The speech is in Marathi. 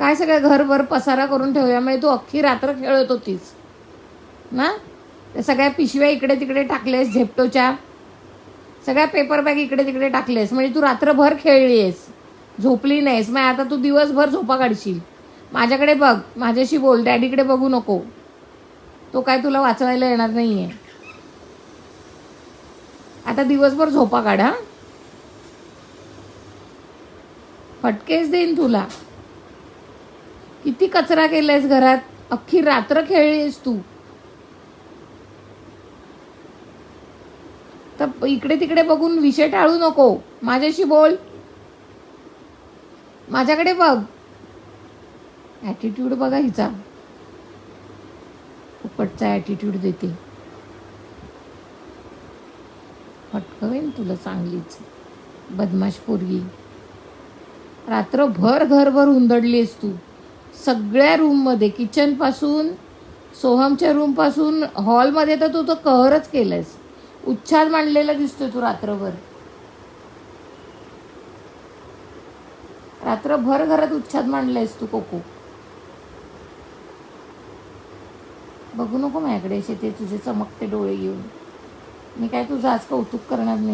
काय सगळं घरभर पसारा करून ठेवल्यामुळे म्हणजे तू अख्खी रात्र खेळत होतीस. ना? त्या सगळ्या पिशव्या इकडे तिकडे टाकलेस झेप्टोच्या. सगळ्या पेपर बॅग इकडे तिकडे टाकलेस. म्हणजे तू रात्रभर खेळलीस झोपली नाहीस. मग आता तू दिवसभर झोपा काढशील. माझ्याकडे बघ. माझ्याशी बोल. डॅडीकडे बघू नको. तो काय तुला वाचवायला येणार नाही आहे आता दिवसभर झोपा काढ हा. फटकेच देईन तुला. किती कचरा केलायस घरात? अख्खी रात्र खेळलीस तू. तर इकडे तिकडे बघून विषय टाळू नको. माझ्याशी बोल. माझ्याकडे बघ. ॲटिट्यूड बघा हिचा. फुकटचा ॲटिट्यूड देते. फटकवेन तुला चांगलीच. बदमाश पोरगी. रात्रभर घरभर हुंदडलीस तू. सगळ्या रूममध्ये किचनपासून सोहमच्या रूमपासून हॉलमध्ये तर तू तो कहरच केलंयस. उच्छाद मांडलेला दिसतोय तू रात्रभर. रात्रभर घरात उच्छाद मांडलायस तू कोको. बघू नको माझ्याकडे असे ते तुझे चमकते डोळे घेऊन. मी काय तुझं आज कौतुक करणार नाही.